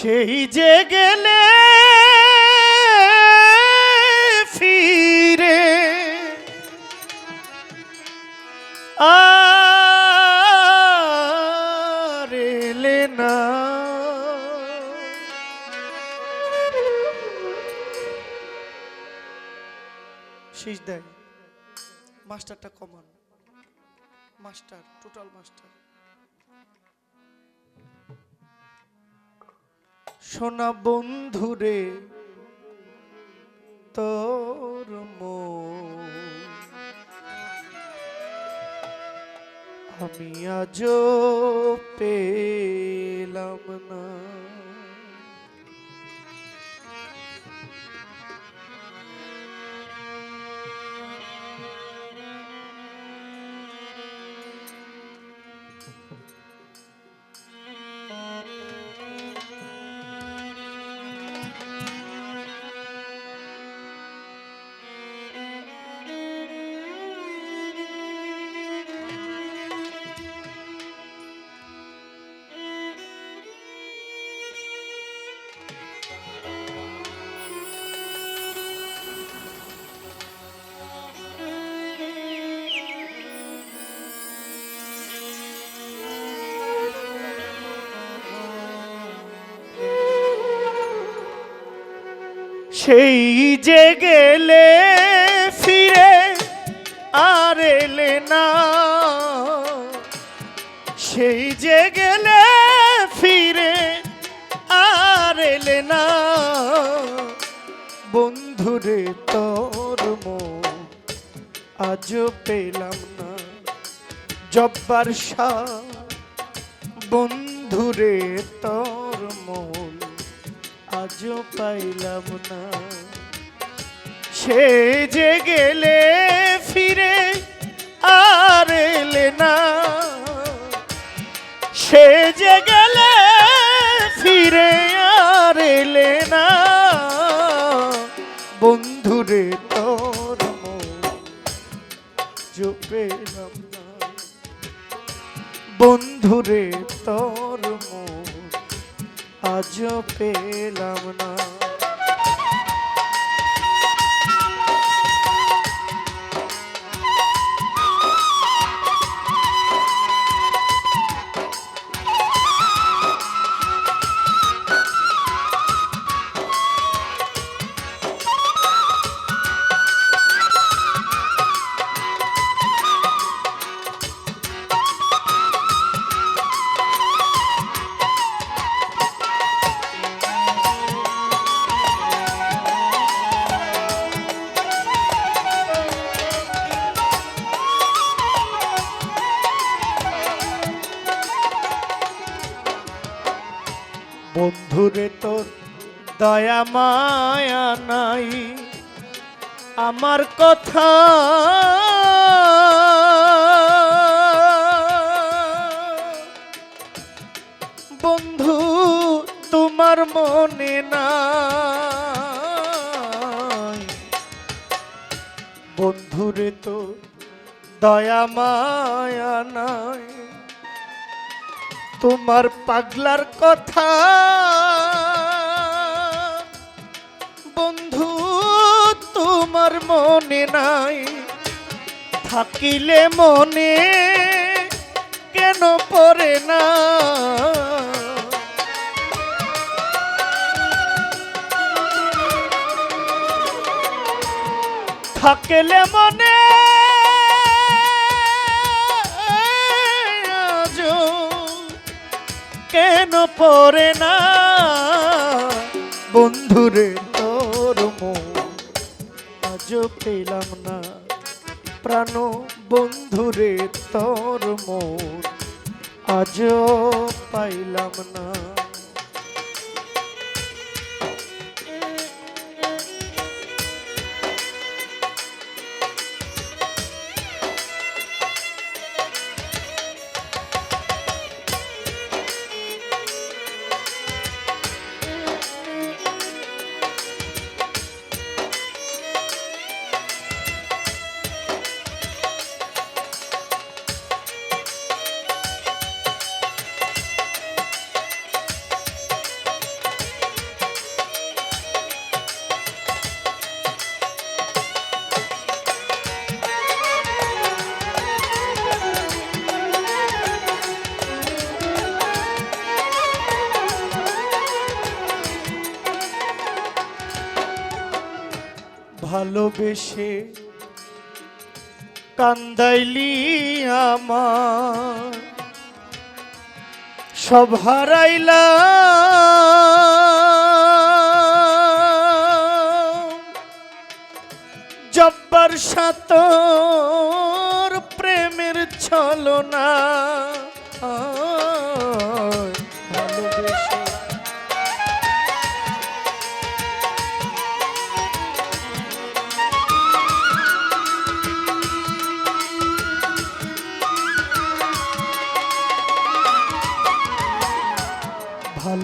সেই যে গেলে ফিরে। আর এলে না। শীষ দেয়। মাস্টারটা কমান। Master total master. সোনা বন্ধুরে তোর আমি আজও পেলাম না। সেই যে গেলে ফিরে আর এলে না। সেই যে গেলে ফিরে আর এলে না। বন্ধুরে তোর আজও পেলাম না। জব্বার শাহ বন্ধুরে তোর মন আজও পাইলাম না। সে যে গেলে ফিরে আর এলে না। সে যে গেলে ফিরে আর এলে না। বন্ধুরে তোর পেলাম না। বন্ধুরে তোর মন আজও পেলাম না। বন্ধুরে তোর দয়া মায়া নাই। আমার কথা বন্ধু, তোমার মনে নাই। বন্ধুরে তো দয়া মায়া নাই। তোমার পাগলার কথা। বন্ধু তোমার মনে নাই থাকিলে মনে কেন পড়ে না? থাকিলে মনে কেন পরে না? বন্ধুরে, তোর আজ পেলাম না। প্রাণ বন্ধুরে, তোর মন আজও পাইলাম না। ভালোবেসে কান্দাইলি আমার। সব হারাইলাম।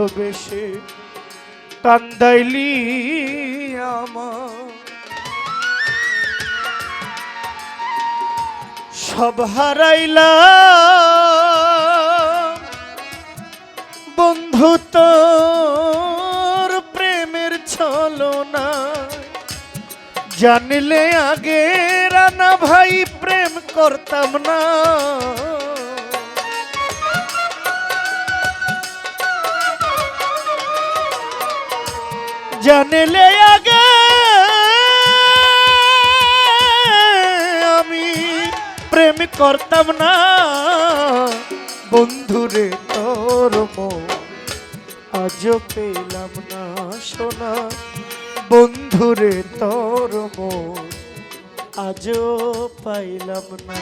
ভালোবেসে কান্দাইলি আমার। সব হারাইলা বন্ধু প্রেমের ছলনা। জানলে আগে রানা ভাই প্রেম করতাম না। জানলে আগে আমি প্রেম করতাম না। বন্ধুরে, তোর আজও পেলাম না সোনা। বন্ধুরে, তোর আজও পাইলাম না।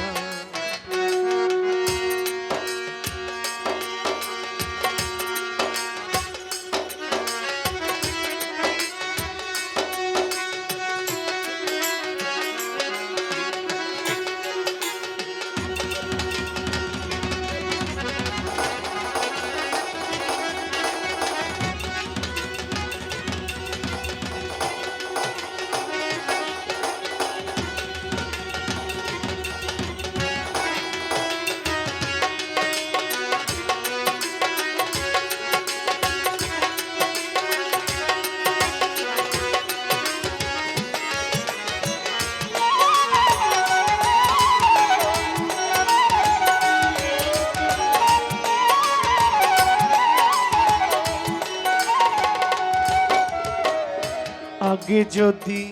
আগে যদি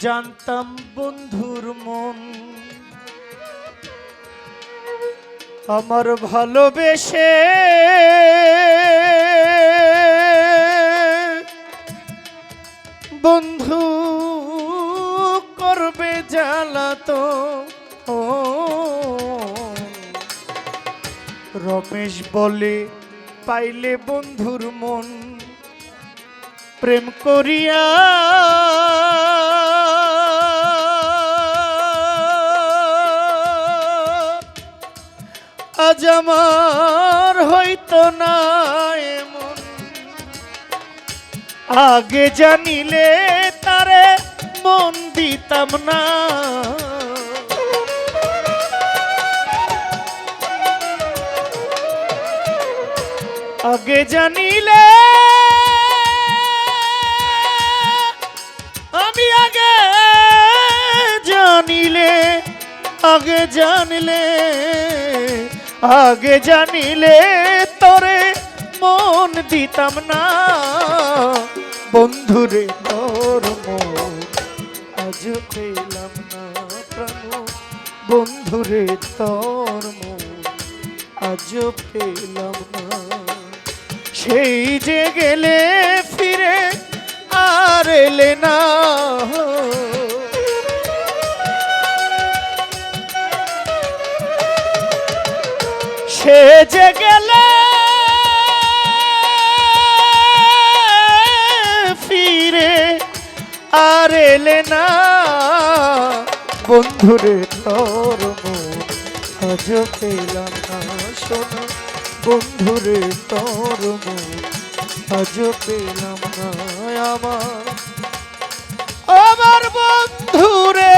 জানতাম বন্ধুর মন, আমার ভালোবেসে বন্ধু করবে জ্বালাতো রমেশ বলে, পাইলে বন্ধুর মন। প্রেম করিয়া আজ আমার হইতো না এমন। আগে জানিলে তারে মন দিতাম না। আগে জানিলে জানিলে, আগে জানিলে তোরে মন দিতাম না। বন্ধুরে, তোর আজ পেলাম না প্রাণ। বন্ধুরে, তোর আজ পেলাম না। সেই যে গেলে ফিরে আর এলে না। সে যে গেলে ফিরে আর এলে না। বন্ধুরে, তোর আজ পেলাম না শোনা। বন্ধুরে, তোর আজ পেলাম না আমার। আমার বন্ধুরে